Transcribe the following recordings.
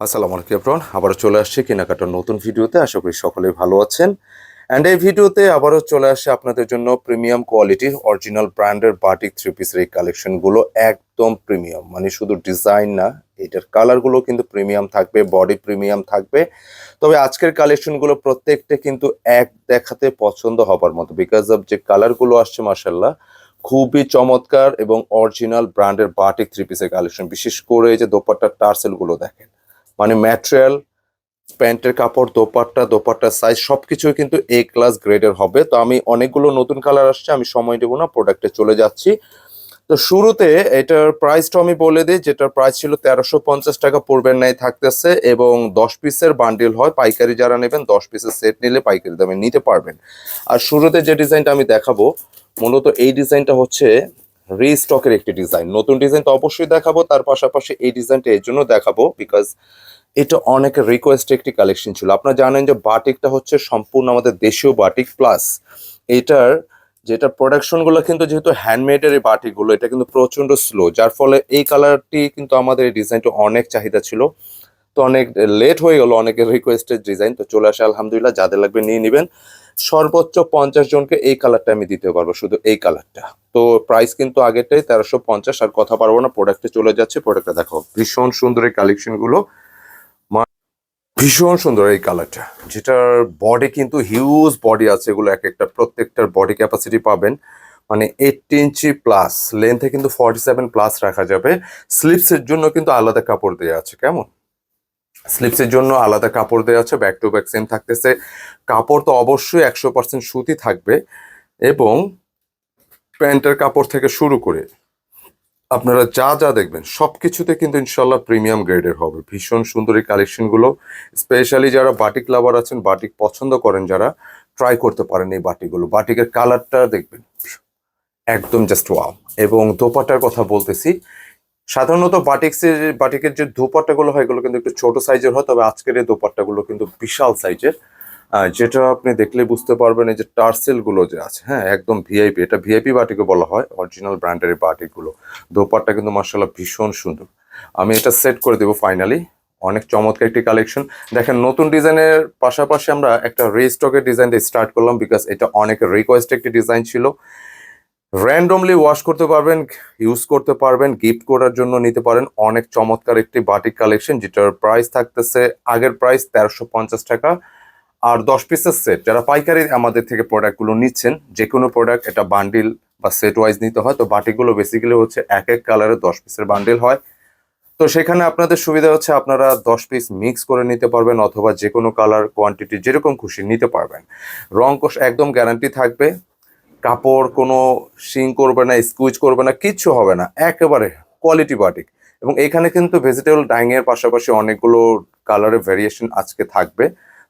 আসসালামু আলাইকুম এভরিওয়ান, আবারও চলে আসছে কেনাকাটার নতুন ভিডিওতে। আশা করি সকলেই ভালো আছেন। অ্যান্ড এই ভিডিওতে আবারও চলে আসে আপনাদের জন্য প্রিমিয়াম কোয়ালিটির অরিজিনাল ব্র্যান্ডের বাটিক থ্রি পিসের এই কালেকশনগুলো একদম প্রিমিয়াম। মানে শুধু ডিজাইন না, এটার কালারগুলো কিন্তু প্রিমিয়াম থাকবে, বডি প্রিমিয়াম থাকবে। তবে আজকের কালেকশনগুলো প্রত্যেকটা কিন্তু এক দেখাতে পছন্দ হবার মতো। বিকজ অফ যে কালারগুলো আসছে মার্শাল্লাহ খুবই চমৎকার এবং অরিজিনাল ব্র্যান্ডের বাটিক থ্রি পিসের কালেকশন। বিশেষ করে এই যে দোপাট্টার টার্সেলগুলো দেখেন মানে ম্যাটেরিয়াল, প্যান্টের কাপড়, দোপাট্টা, দোপাট্টার সাইজ সব কিছুই কিন্তু এ ক্লাস গ্রেডের হবে। তো আমি অনেকগুলো নতুন কালার আসছে, আমি সময় দেবো না প্রোডাক্টে চলে যাচ্ছি। তো শুরুতে এটার প্রাইসটা আমি বলে দিই, যেটার প্রাইস ছিল তেরোশো পঞ্চাশ টাকা, পূর্বের ন্যায় থাকতেছে এবং দশ পিসের বান্ডিল হয়। পাইকারি যারা নেবেন, দশ পিসের সেট নিলে পাইকারি দামে নিতে পারবেন। আর শুরুতে যে ডিজাইনটা আমি দেখাবো, মূলত এই ডিজাইনটা হচ্ছে রিস্টকের একটি ডিজাইন নতুন ডিজাইন তো অবশ্যই দেখাবো, তার পাশাপাশি এই ডিজাইনটা এই জন্য দেখাবো বিকজ এটা অনেক রিকোয়েস্ট একটি কালেকশন ছিল। আপনারা জানেন যে বাটিকটা হচ্ছে সম্পূর্ণ আমাদের দেশীয় বাটিক প্লাস এটার যেটা প্রোডাকশনগুলো কিন্তু যেহেতু হ্যান্ডমেডের এই বাটিকগুলো এটা কিন্তু প্রচণ্ড স্লো যার ফলে এই কালারটি কিন্তু আমাদের এই ডিজাইনটা অনেক চাহিদা ছিল। তো অনেক লেট হয়ে গেল অনেকের রিকোয়েস্টেড ডিজাইন তো চলে আসে আলহামদুলিল্লাহ, যাদের লাগবে নিয়ে নেবেন। সর্বোচ্চ পঞ্চাশ জনকে এই কালারটা আমি দিতে পারব, শুধু এই কালারটা তো প্রাইস কিন্তু আগেরটাই তেরোশো পঞ্চাশ, আর কথা পারব না প্রোডাক্টে চলে যাচ্ছে প্রোডাক্টটা দেখো, ভীষণ সুন্দর এই কালেকশনগুলো। ভীষণ সুন্দর এই কালারটা যেটার বডি কিন্তু হিউজ বডি আছে, এগুলো এক একটা, প্রত্যেকটার বডি ক্যাপাসিটি পাবেন। মানে এইট ইঞ্চি প্লাস লেন্থে কিন্তু ফর্টি সেভেন প্লাস রাখা যাবে। স্লিপসের জন্য কিন্তু আলাদা কাপড় দেওয়া আছে, কেমন? স্লিপসের জন্য আলাদা কাপড় দেওয়া আছে ব্যাক টু ব্যাক সেম থাকতেছে। কাপড় তো অবশ্যই একশো পার্সেন্ট সুতি থাকবে এবং প্যান্টের কাপড় থেকে শুরু করে আপনারা যা যা দেখবেন সব কিছুতে কিন্তু ইনশাল্লাহ প্রিমিয়াম গ্রেডের হবে। ভীষণ সুন্দর এই কালেকশনগুলো স্পেশালি যারা বাটিক লাভার আছেন বাটিক পছন্দ করেন যারা ট্রাই করতে পারেন এই বাটিকগুলো বাটিকের কালারটা দেখবেন, একদম জাস্ট ওয়াও এবং দোপাটার কথা বলতেছি সাধারণত বাটিক্সের, বাটিকের যে দোপাট্টাগুলো হয়, এগুলো কিন্তু একটু ছোট সাইজের হয়, তবে আজকের এই দোপাট্টাগুলো কিন্তু বিশাল সাইজের। যেটা আপনি দেখলে বুঝতে পারবেন এই যে টার্সেলগুলো যে আছে হ্যাঁ একদম ভিআইপি, এটা ভিআইপি বাটিকে বলা হয়, অরিজিনাল ব্র্যান্ডের এই বাটিকগুলো। দোপাট্টা কিন্তু মার্শাল্লাহ ভীষণ সুন্দর। আমি এটা সেট করে দেবো ফাইনালি। অনেক চমৎকার একটি কালেকশন। দেখেন, নতুন ডিজাইনের পাশাপাশি আমরা একটা রেস্টকের ডিজাইন দিয়ে স্টার্ট করলাম, বিকজ এটা অনেক রিকোয়েস্ট একটি ডিজাইন ছিল। র্যান্ডমলি ওয়াশ করতে পারবেন ইউজ করতে পারবেন গিফট করার জন্য নিতে পারেন। অনেক চমৎকার একটি বাটিক কালেকশন যেটার প্রাইস থাকতেছে, আগের প্রাইস তেরোশো পঞ্চাশ টাকা। আর দশ পিসের সেট যারা পাইকারি আমাদের থেকে প্রোডাক্টগুলো নিচ্ছেন যে কোনো প্রোডাক্ট এটা বান্ডিল বা সেট ওয়াইজ নিতে হয়। তো বাটিকগুলো বেসিক্যালি হচ্ছে এক এক কালারের দশ পিসের বান্ডিল হয়। তো সেখানে আপনাদের সুবিধা হচ্ছে, আপনারা দশ পিস মিক্স করে নিতে পারবেন, অথবা যে কোনো কালার কোয়ান্টিটি যেরকম খুশি নিতে পারবেন। রং কোষ একদম গ্যারান্টি থাকবে। কাপড়, কোনো শিং করবে না, স্কুইচ করবে না, কিচ্ছু হবে না। একেবারে কোয়ালিটি বাটিক এবং এখানে কিন্তু ভেজিটেবল ডাইংয়ের পাশাপাশি অনেকগুলো কালারের ভেরিয়েশন আজকে থাকবে।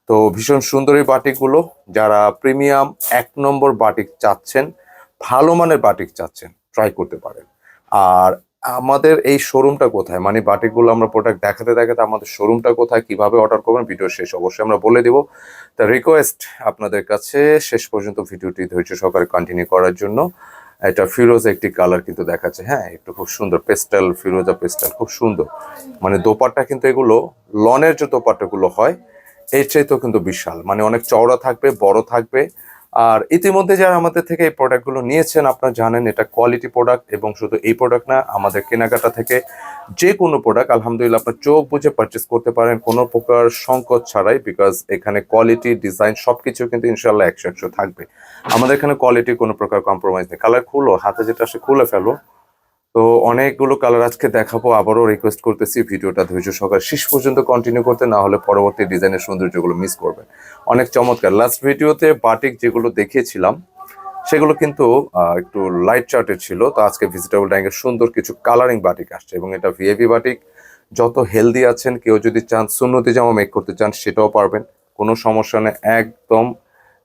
তো ভীষণ সুন্দর এই বাটিকগুলো যারা প্রিমিয়াম এক নম্বর বাটিক চাচ্ছেন, ভালো মানের বাটিক চাচ্ছেন ট্রাই করতে পারেন। আর আমাদের এই শোরুমটা কোথায়? মানে বাটিকগুলো আমরা প্রোডাক্ট দেখাতে দেখাতে আমাদের শোরুমটা কোথায়? কীভাবে অর্ডার করবেন? ভিডিও শেষ, অবশ্যই আমরা বলে দিব। তা রিকোয়েস্ট আপনাদের কাছে, শেষ পর্যন্ত ভিডিওটি ধৈর্য সহকারে কন্টিনিউ করার জন্য। এটা ফিরোজ একটি কালার কিন্তু দেখাচ্ছে। হ্যাঁ একটু খুব সুন্দর পেস্টাল ফিরোজা পেস্টাল খুব সুন্দর। মানে দোপাট্টা কিন্তু এগুলো, লনের যে দোপাট্টাগুলো হয়, এর চাইতেও কিন্তু বিশাল। মানে অনেক চওড়া থাকবে, বড় থাকবে। আর ইতিমধ্যে যারা আমাদের থেকে এই প্রোডাক্টগুলো নিয়েছেন, আপনারা জানেন এটা কোয়ালিটি প্রোডাক্ট এবং শুধু এই প্রোডাক্ট না, আমাদের কেনাকাটা থেকে যে কোনো প্রোডাক্ট আলহামদুলিল্লাহ আপনার চোখ বুঝে পারচেস করতে পারেন। কোনো প্রকার সংকট ছাড়াই বিকজ এখানে কোয়ালিটি ডিজাইন সব কিছু কিন্তু ইনশাল্লাহ একশো একশো থাকবে। আমাদের এখানে কোয়ালিটি কোনো প্রকার কম্প্রোমাইজ নেই। কালার খুলো, হাতে যেটা সে খুলে ফেলো। তো অনেকগুলো কালার আজকে দেখাবো, আবারও রিকোয়েস্ট করতেছি ভিডিওটা ধৈর্য সকাল শেষ পর্যন্ত কন্টিনিউ করতে, না হলে পরবর্তী ডিজাইনের সৌন্দর্যগুলো মিস করবেন। অনেক চমৎকার। লাস্ট ভিডিওতে বাটিক যেগুলো দেখিয়েছিলাম, সেগুলো কিন্তু একটু লাইট চার্টের ছিল। তো আজকে ভেজিটেবল ডাইংয়ের সুন্দর কিছু কালারিং বাটিক আসছে এবং এটা ভিএভি বাটিক যত হেলদি আছেন, কেউ যদি চান সুন্নতি জামা মেক করতে চান, সেটাও পারবেন। কোনো সমস্যা নেই, একদম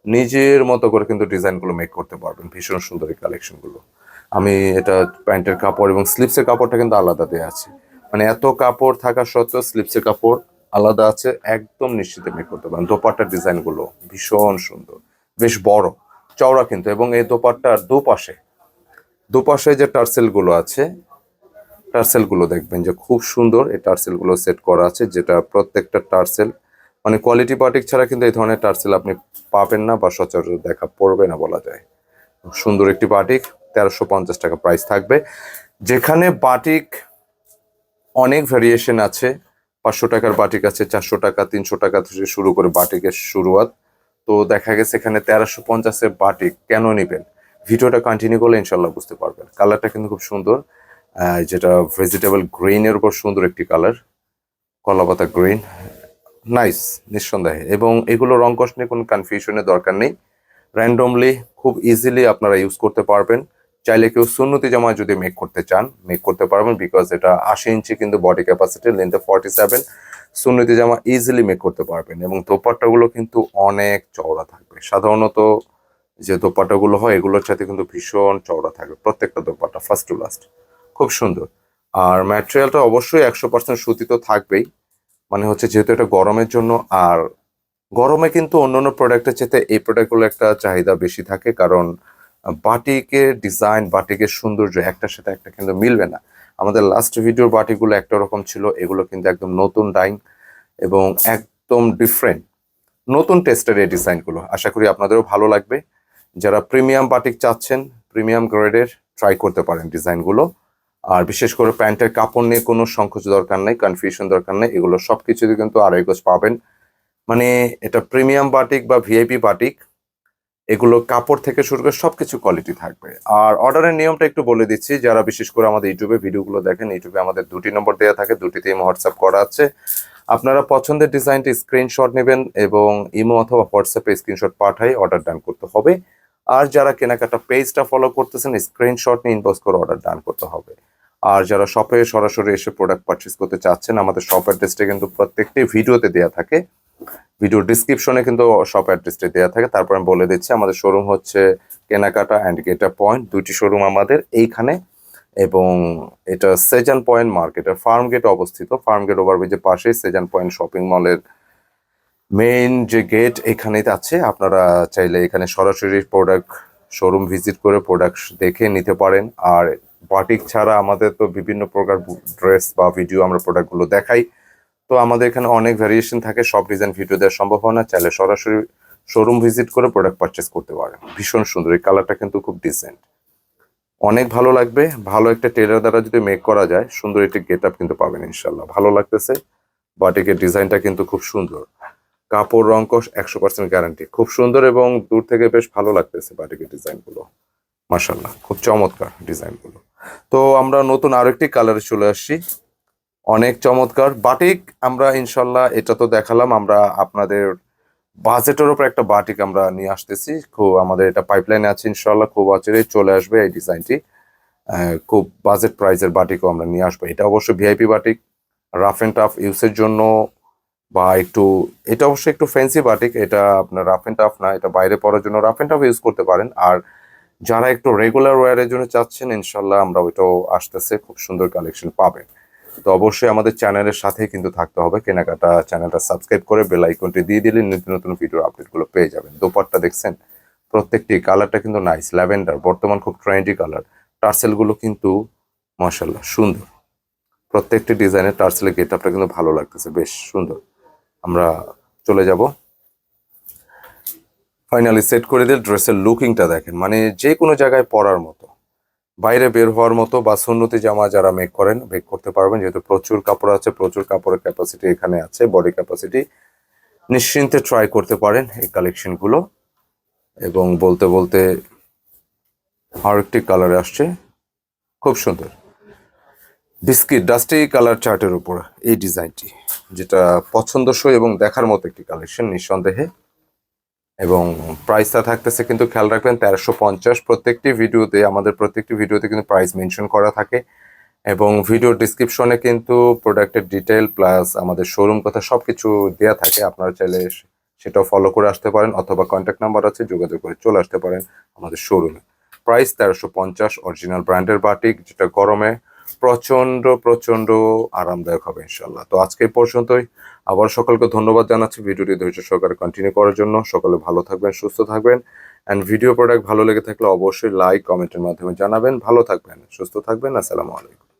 নিজের মতো করে কিন্তু ডিজাইনগুলো মেক করতে পারবেন। ভীষণ সুন্দর এই কালেকশনগুলো আমি এটা প্যান্টের কাপড় এবং স্লিপসের কাপড়টা কিন্তু আলাদা দেওয়া আছে। মানে এত কাপড় থাকা সত্ত্বেও স্লিপসের কাপড় আলাদা আছে, একদম নিশ্চিত মেক করতে পারেন দোপাট্টার ডিজাইনগুলো ভীষণ সুন্দর, বেশ বড়, চওড়া কিন্তু, এবং এই দোপাট্টার দুপাশে দুপাশে যে টার্সেলগুলো আছে, টার্সেলগুলো দেখবেন যে খুব সুন্দর এই টার্সেলগুলো সেট করা আছে, যেটা প্রত্যেকটা টার্সেল মানে কোয়ালিটি বাটিক ছাড়া কিন্তু এই ধরনের টার্সেল আপনি পাবেন না বা সচরাচর দেখা পড়বে না বলা যায়। সুন্দর একটি বাটিক তেরোশো পঞ্চাশ টাকা প্রাইস থাকবে। যেখানে বাটিক অনেক ভ্যারিয়েশন আছে। পাঁচশো টাকার বাটিক আছে, চারশো টাকা, তিনশো টাকা থেকে শুরু করে বাটিকের শুরুয়াত। তো দেখা গেছে এখানে তেরোশো পঞ্চাশের বাটিক কেন নেবেন? ভিডিওটা কন্টিনিউ করলে ইনশাল্লাহ বুঝতে পারবেন। কালারটা কিন্তু খুব সুন্দর। যেটা ভেজিটেবল গ্রিনের উপর সুন্দর একটি কালার কলাপাতা গ্রিন নাইস নিঃসন্দেহে। এবং এগুলো রং কষ নিয়ে কোনো কনফিউশনের দরকার নেই। র্যান্ডমলি খুব ইজিলি আপনারা ইউজ করতে পারবেন। চাইলে কেউ সুন্নতি জামা যদি মেক করতে চান মেক করতে পারবেন বিকজ এটা আশি ইঞ্চি কিন্তু বডি ক্যাপাসিটি লেন্থে ফর্টি সেভেন সুন্নতি জামা ইজিলি মেক করতে পারবেন এবং দোপাট্টাগুলো কিন্তু অনেক চওড়া থাকবে। সাধারণত যে দোপাট্টাগুলো হয়, এগুলোর সাথে কিন্তু ভীষণ চওড়া থাকবে, প্রত্যেকটা দোপাট্টা ফার্স্ট টু লাস্ট খুব সুন্দর। আর ম্যাটেরিয়ালটা অবশ্যই একশো পার্সেন্ট সুতি তো থাকবেই মানে হচ্ছে যেহেতু এটা গরমের জন্য, আর গরমে কিন্তু অন্য অন্য প্রোডাক্টের চেয়ে এই প্রোডাক্টগুলো একটা চাহিদা বেশি থাকে, কারণ বাটিকের ডিজাইন বাটিকের সৌন্দর্য, একটার সাথে একটা কিন্তু মিলবে না। আমাদের লাস্ট ভিডিওর বাটিকগুলো একটা রকম ছিল, এগুলো কিন্তু একদম নতুন ডাইং এবং একদম ডিফারেন্ট নতুন টেস্টের এই ডিজাইনগুলো আশা করি আপনাদেরও ভালো লাগবে। যারা প্রিমিয়াম বাটিক চাচ্ছেন প্রিমিয়াম গ্রেডের ট্রাই করতে পারেন ডিজাইনগুলো আর বিশেষ করে প্যান্টের কাপড় নিয়ে কোনো সংকোচ দরকার নেই কনফিউশন দরকার নেই, এগুলো সব কিছুতে কিন্তু আড়াই গজ পাবেন। মানে এটা প্রিমিয়াম বাটিক বা ভিআইপি বাটিক এগুলো কাপড় থেকে শুরু করে সবকিছু কোয়ালিটি থাকবে। আর অর্ডারের নিয়মটা একটু বলে দিচ্ছি, যারা বিশেষ করে আমাদের ইউটিউবে ভিডিওগুলো দেখেন, ইউটিউবে আমাদের দুটি নম্বর দেওয়া থাকে, দুটিতেই হোয়াটসঅ্যাপ করা আছে। আপনারা পছন্দের ডিজাইনটি স্ক্রিনশট নেবেন এবং ইমো অথবা হোয়াটসঅ্যাপে স্ক্রিনশট পাঠাই অর্ডার ডান করতে হবে। আর যারা কেনাকাটা পেজটা ফলো করতেছেন স্ক্রিনশট নিয়ে ইনবক্স করে অর্ডার ডান করতে হবে। আর যারা শপে সরাসরি এসে প্রোডাক্ট পারচেস করতে চাচ্ছেন, আমাদের শপ অ্যাড্রেসটা কিন্তু প্রত্যেকটি ভিডিওতে দেওয়া থাকে। ভিডিও ডিসক্রিপশনে কিন্তু শপ অ্যাড্রেসটা দেওয়া থাকে। তারপর আমি বলে দিচ্ছি, আমাদের শোরুম হচ্ছে কেনাকাটা অ্যান্ড গেটা পয়েন্ট দুইটি শোরুম আমাদের এইখানে। এবং এটা সেজান পয়েন্ট মার্কেটের ফার্ম গেট অবস্থিত। ফার্ম গেট ওভারব্রিজের পাশে সেজান পয়েন্ট শপিং মলের মেইন যে গেট এখানেই আছে। আপনারা চাইলে এখানে সরাসরি প্রোডাক্ট শোরুম ভিজিট করে প্রোডাক্ট দেখে নিতে পারেন। আর বাটিক ছাড়া আমাদের তো বিভিন্ন প্রকার ড্রেস বা ভিডিও আমরা প্রোডাক্টগুলো দেখাই। তো আমাদের এখানে অনেক ভ্যারিয়েশন থাকে, সব ডিজাইন ভিডিও দেওয়ার সম্ভাবনা, চাইলে সরাসরি শোরুম ভিজিট করে প্রোডাক্ট পারচেস করতে পারেন। ভীষণ সুন্দর, এই কালারটা কিন্তু খুব ডিসেন্ট অনেক ভালো লাগবে, ভালো একটা টেলার দ্বারা যদি মেক করা যায়, সুন্দর একটি গেট আপ কিন্তু পাবেন ইনশাল্লাহ ভালো লাগতেছে বাটিকের ডিজাইনটা কিন্তু খুব সুন্দর। কাপড়, রং কষ একশো পার্সেন্ট গ্যারান্টি খুব সুন্দর এবং দূর থেকে বেশ ভালো লাগতেছে বাটিকের ডিজাইনগুলো মার্শাল্লাহ খুব চমৎকার ডিজাইনগুলো তো আমরা নতুন আরেকটি কালারে চলে আসছি। অনেক চমৎকার বাটিক আমরা ইনশাল্লাহ এটা তো দেখালাম, আমরা আপনাদের বাজেটের উপর একটা বাটিক আমরা নিয়ে আসতেছি। খুব আমাদের এটা পাইপলাইনে আছে ইনশাল্লাহ, খুব অচিরেই চলে আসবে এই ডিজাইনটি খুব বাজেট প্রাইসের বাটিকও আমরা নিয়ে আসব। এটা অবশ্য VIP batik rough and tough ইউজের জন্য বা একটু, এটা অবশ্যই একটু ফ্যান্সি বাটিক, এটা আপনার রাফ অ্যান্ড টাফ না, এটা বাইরে পড়ার জন্য রাফ অ্যান্ড টাফ ইউজ করতে পারেন। আর যারা একটু রেগুলার ওয়ারের জন্য চাচ্ছেন, ইনশাল্লাহ আমরা ওইটাও আসতেছে, খুব সুন্দর কালেকশন পাবেন। তো অবশ্যই আমাদের চ্যানেলের সাথে কিন্তু থাকতে হবে। কেনাকাটা চ্যানেলটা সাবস্ক্রাইব করে বেল আইকনটি দিয়ে দিলে নতুন নতুন ভিডিওর আপডেটগুলো পেয়ে যাবেন। দোপাট্টা দেখছেন? প্রত্যেকটি কালারটা কিন্তু নাইস ল্যাভেন্ডার বর্তমান খুব ট্রেন্ডি কালার টার্সেলগুলো কিন্তু মাশাল্লাহ সুন্দর। প্রত্যেকটি ডিজাইনের টার্সেলের গেট আপটা কিন্তু ভালো লাগতেছে, বেশ সুন্দর। আমরা চলে যাব। ফাইনালি সেট করে দিল ড্রেসের লুকিংটা দেখেন। মানে যে কোনো জায়গায় পরার মতো। বাইরে বের হওয়ার মতো বা সুন্নতি জামা যারা মেক করেন মেক করতে পারবেন। যেহেতু প্রচুর কাপড় আছে, প্রচুর কাপড়ের ক্যাপাসিটি এখানে আছে বডি ক্যাপাসিটি নিশ্চিন্তে ট্রাই করতে পারেন এই কালেকশনগুলো এবং বলতে বলতে আরেকটি কালারে আসছে, খুব সুন্দর। বিস্কিট ডাস্টি কালার চার্টের উপর এই ডিজাইনটি যেটা পছন্দসই এবং দেখার মতো একটি কালেকশন নিঃসন্দেহে। এবং প্রাইসটা থাকতেছে কিন্তু খেয়াল রাখবেন তেরোশো পঞ্চাশ প্রত্যেকটি ভিডিওতে আমাদের প্রত্যেকটি ভিডিওতে কিন্তু প্রাইস মেনশন করা থাকে। এবং ভিডিও ডিসক্রিপশনে কিন্তু প্রোডাক্টের ডিটেল প্লাস আমাদের শোরুম কথা সব কিছু দেওয়া থাকে। আপনারা চাইলে সেটাও ফলো করে আসতে পারেন অথবা কন্ট্যাক্ট নাম্বার আছে, যোগাযোগ করে চলে আসতে পারেন আমাদের শোরুমে প্রাইস তেরোশো পঞ্চাশ অরিজিনাল ব্র্যান্ডের বাটিক যেটা গরমে প্রচণ্ড প্রচণ্ড আরামদায়ক হবে ইনশাল্লাহ তো আজকে পর্যন্তই। আবার সকলকে ধন্যবাদ জানাচ্ছি। ভিডিওটি ধৈর্য সহকারে কন্টিনিউ করার জন্য। সকলে ভালো থাকবেন, সুস্থ থাকবেন। অ্যান্ড ভিডিও প্রোডাক্ট ভালো লেগে থাকলে অবশ্যই লাইক কমেন্টের মাধ্যমে জানাবেন। ভালো থাকবেন, সুস্থ থাকবেন। আসসালামু আলাইকুম।